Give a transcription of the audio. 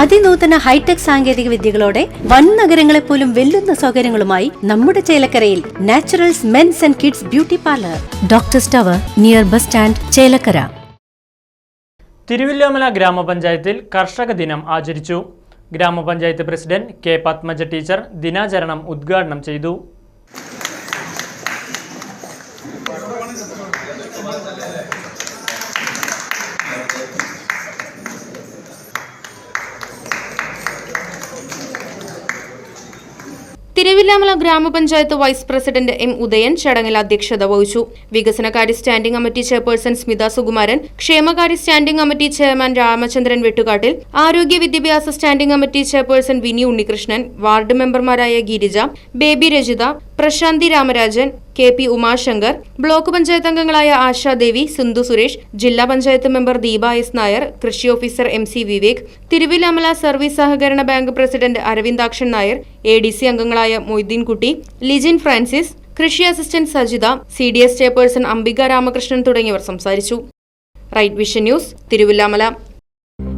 അതിനൂതന hi tech സാങ്കേതിക വിദ്യകളോടെ വൻ നഗരങ്ങളെ പോലും വെല്ലുന്ന സൗകര്യങ്ങളുമായി നമ്മുടെ ചേലക്കരയിൽ Naturals men's and kids beauty parlour. Doctor സ്റ്റവർ near bus stand Chelakkara. Thiruvilwamala ഗ്രാമപഞ്ചായത്തിൽ കർഷക ദിനം ആചരിച്ചു. ഗ്രാമപഞ്ചായത്ത് പ്രസിഡന്റ് കെ പത്മജ ടീച്ചർ ദിനാചരണം ഉദ്ഘാടനം ചെയ്തു. തിരുവില്ലാമല ഗ്രാമപഞ്ചായത്ത് വൈസ് പ്രസിഡന്റ് എം ഉദയൻ ചടങ്ങിൽ അധ്യക്ഷത വഹിച്ചു. വികസനകാര്യ standing committee chairperson Smitha Sukumaran ക്ഷേമകാര്യ standing committee chairman Ramachandran Vettukattil ആരോഗ്യ വിദ്യാഭ്യാസ standing committee chairperson Vini Unnikrishnan ward മെമ്പർമാരായ Girija Baby Rajitha Prashanthi Ramarajan K P Umashankar block panchayat അംഗങ്ങളായ ആശാദേവി സിന്ധു സുരേഷ് ജില്ലാ പഞ്ചായത്ത് മെമ്പർ ദീപ എസ് നായർ കൃഷി officer M C Vivek Thiruvilwamala service സഹകരണ bank president Aravindakshan Nair A D C അംഗങ്ങളായ Moideenkutty Lijin Francis കൃഷി assistant Sajitha C D S chairperson Ambika Ramakrishnan തുടങ്ങിയവർ സംസാരിച്ചു. Right vision news Thiruvilwamala.